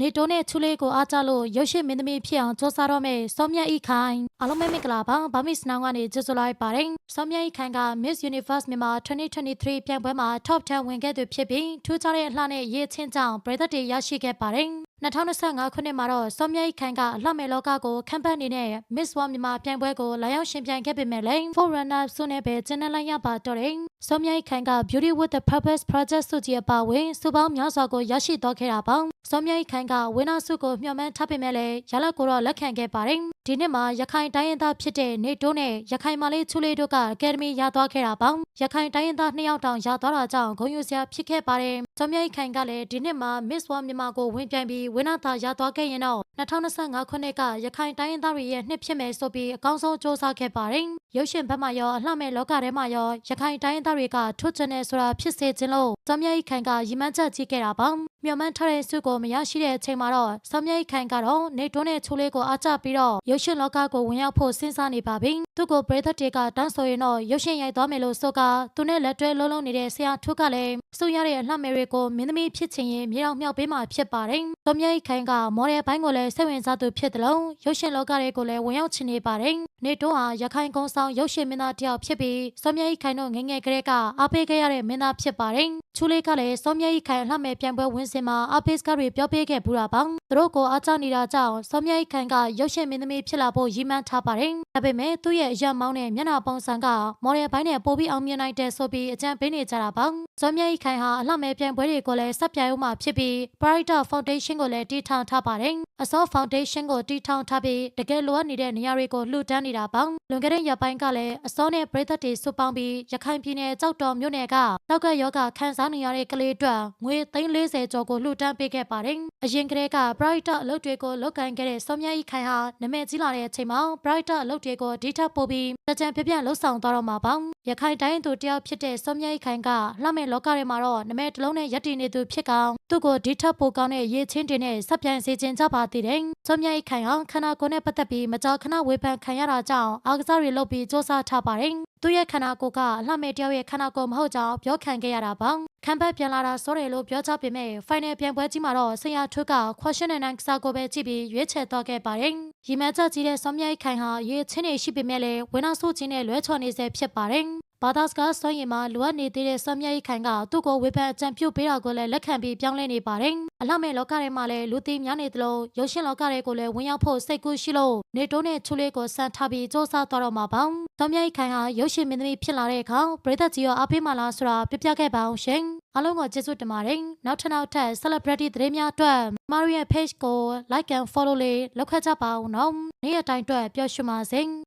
နေတိုနဲ့ချူလေးကိုအားကြလို့ရုပ်ရှင်မင်းသမီးဖြစ်အောင်စူးစမ်းတော့မယ်စောမြတ်ဤခိုင်အားလုံးပဲမင်္ဂလာပါဗမစ်စနောင်းကနေကြိုဆိုလိုက်ပါတယ်စောမြတ်ဤခိုင်က Miss Universe မြန်မာ2023ပြိုင်ပွဲမှာ Top 10ဝင်ခဲ့သူဖြစ်ပြီးထူးခြားတဲ့အလှနဲ့ရေးချင်းကြောင့်ပြည်သက်တွေရရှိခဲ့ပါတယ်2025ခုနှစ်မှာတော့စောမြတ်ခိုင်ကအလှမဲ့လောကကိုခံပတ်နေတဲ့ Miss World မြန်မာပြိုင်ပွဲကိုလာရောက်ရှင်ပြိုင်ခဲ့ပေမဲ့လည်း Forerunner ဆုနဲ့ပဲကျင်းနေလိုက်ရပါတော့တယ်။စောမြတ်ခိုင်က Beauty with the Purpose Project ဆုကြီးအပါအဝင်စုပေါင်းများစွာကိုရရှိသွားခဲ့တာပါ။ စောမြတ်ခိုင်ကဝင်းနာဆုကိုမျှော်မှန်းထားပေမဲ့လည်းရလဒ်ကိုတော့လက်ခံခဲ့ပါတယ်။ဒီနှစ်မှာရခိုင်တိုင်းရင်းသားဖြစ်တဲ့နေတိုးနဲ့ရခိုင်မလေးချူလေးတို့ကအကယ်ဒမီရသွားခဲ့တာပါ။ရခိုင်တိုင်းရင်းသားနှစ်ယောက်တောင်ရသွားတာကြောင့်ဂုဏ်ယူစရာဖြစ်ခဲ့ပါတယ်။စောမြတ်ခိုင်ကလည်းဒီနှစ်မှာ Miss World မြန်မာကိုဝင်ပြိုင်ပြီးဝင်းနာသာရသွားခဲ့ရင်တော့2025ခုနှစ်ကရခိုင်တိုင်းရင်းသားတွေရဲ့နှစ်ဖြစ်မယ်ဆိုပြီးအကောင်းဆုံးစ조사ခဲ့ပါတယ်။ရုပ်ရှင်ဘက်မှာရောအလှမဲ့လောကထဲမှာရောရခိုင်တိုင်းရင်းသားတွေကထွတ်ချင်နေဆိုတာဖြစ်စေခြင်းလို့စောမြတ်ခိုင်ကရီမန်းချက်ကြီးခဲ့တာပါ။မျှော်မှန်းထားတဲ့ဆုကိုမရရှိတဲ့အချိန်မှာတော့စောမြတ်ခိုင်ကတော့နေတွန်းတဲ့ချိုးလေးကိုအားကျပြီးတော့ရုပ်ရှင်လောကကိုဝင်ရောက်ဖို့စဉ်းစားနေပါပြီ။ သူ့ကိုပရိသတ်တွေကတန်းဆိုရင်တော့ရုပ်ရှင်ရိုက်သွားမယ်လို့ဆိုကသူနဲ့လက်တွဲလုံးလုံးနေတဲ့ဆရာထုကလည်းစုရတဲ့အလှမဲ့တွေကိုမင်းသမီးဖြစ်ချင်ရင်မြေတော်မြောက်ပေးမှဖြစ်ပါတယ်။စောမြတ်ခိုင်ကမော်ဒယ်ဘိုင်းကိုလည်းစိတ်ဝင်စားသူဖြစ်တယ်လို့ရုပ်ရှင်လောကတွေကိုလည်းဝင်ရောက်ချင်နေပါတယ်။နေတွန်းဟာရခိုင်ကုန်းဆောင်ရုပ်ရှင်မင်းသားတယောက်ဖြစ်ပြီးစောမြတ်ခိုင်တို့ငယ်ငယ်ကလေးကအားပေးခဲ့ရတဲ့မင်းသားဖြစ်ပါတယ်။ချူလေးကလည်းစောမြတ်ခိုင်အလှမဲ့ပြန်ပွဲဝင်စင်မှာအားပေးစကားတွေပြောပေးခဲ့ပူတာပါ။သူတို့ကိုအားချနေတာကြောင့်စောမြတ်ခိုင်ကရုပ်ရှင်မင်းသမီးဖြစ်လာဖို့ရည်မှန်းထားပါတယ်။ဒါပေမဲ့သူ့ရဲ့အရမောင်းတဲ့မျက်နှာပုံစံကမော်ဒယ်ဘိုင်းနဲ့ပိုပြီးအောင်မြင်နိုင်တဲ့ဆိုပြီးအကြံပေးနေကြတာပါ။စောမြတ်ခိုင်ဟာအလှမဲ့ပြန်ပွဲတွေကိုလည်းဆက်ပြိုင်ဦးမှာဖြစ်ပြီး Brighter Foundation ကိုလည်းတည်ထောင်ထားပါတယ်။အစော Foundation ကိုတည်ထောင်ထားပြီးတကယ်လိုအပ်နေတဲ့နေရာတွေကိုလှူဒန်းနေတာပါ။လွန်ခဲ့တဲ့ရက်ပိုင်းကလည်းအစောနဲ့ပြည်သက်တွေစုပေါင်းပြီးရခိုင်ပြည်နယ်ကြောက်တော်မြို့နယ်ကတောက်ကယောဂခံစားနေရတဲ့ကလေးအတွက်ငွေ340ကျော်ကိုလှူဒန်းပေးခဲ့ပါတယ်။အရင်ကတည်းက Brighter အလုပ်တွေကိုလုပ်ကိုင်ခဲ့တဲ့စောမြတ်ခိုင်ဟာနာမည်ကြီးလာတဲ့အချိန်မှာ Brighter အလုပ်တွေကိုဒီထက်ပိုပြီးကြံပြပြလှုပ်ဆောင်သွားတော့မှာပါ။ရခိုင်တိုင်းသူတယောက်ဖြစ်တဲ့စောမြတ်ခိုင်ကလှမဲ့လောကထဲမှာတော့နာမည်တစ်လုံးနဲ့ယက်တည်နေသူဖြစ်ကောင်သူ့ကိုဒီထက်ပိုကောင်းတဲ့ရေချင်းတင်နဲ့ဆက်ပြန်စေခြင်းကြပါသေးတယ်။စောမြတ်ခိုင်ဟာခန္ဓာကိုယ်နဲ့ပတ်သက်ပြီးမကြာခဏဝေဖန်ခံရတာကြောင့်အားကစားတွေလုပ်ပြီးစ조사ထားပါတယ်။သူ့ရဲ့ခန္ဓာကိုယ်ကအလှမဲ့တယောက်ရဲ့ခန္ဓာကိုယ်မဟုတ်ကြောင်းပြောခံခဲ့ရတာပါ။ခံဘက်ပြန်လာတာစိုးတယ်လို့ပြောချပေမဲ့ final ပြန်ပွဲကြီးမှာတော့ဆရာထွတ်က question and answer ကိုပဲကြည့်ပြီးရွေးချယ်သွားခဲ့ပါတယ်။ရီမန်ချက်ကြီးတဲ့စောမြတ်ခိုင်ဟာရေချင်းနေရှိပေမဲ့လည်းဝင်းနာဆုချင်းနဲ့လွဲချော်နေစေဖြစ်ပါတယ်။ ဘာသာစကားစွန့်ရင်မှာလိုအပ်နေသေးတဲ့စောမြတ်ခိုင်ကသူ့ကိုဝေဖန်အကြံပြုပေးတာကိုလည်းလက်ခံပြီးပြောင်းလဲနေပါတယ်။အလှမဲ့လောကထဲမှာလည်းလူသိများနေသလိုရုပ်ရှင်လောကတွေကိုလည်းဝင်ရောက်ဖို့စိတ်ကူးရှိလို့နေတိုးနဲ့ချူလေးကိုစမ်းထားပြီးစ조사သွားတော့မှာပါ။စောမြတ်ခိုင်ဟာရုပ်ရှင်မင်းသမီးဖြစ်လာတဲ့အခါပရိသတ်ကြီးရောအားပေးမှလားဆိုတာပြပြခဲ့ပါအောင်ရှင်။အားလုံးကိုကျေးဇူးတင်ပါတယ်။နောက်ထပ်နောက်ထပ် celebrity သတင်းများအတွက် Mario page ကို like and follow လေးလုပ်ခဲ့ကြပါဦးနော်။နေ့ရက်တိုင်းအတွက်ပျော်ရွှင်ပါစေ။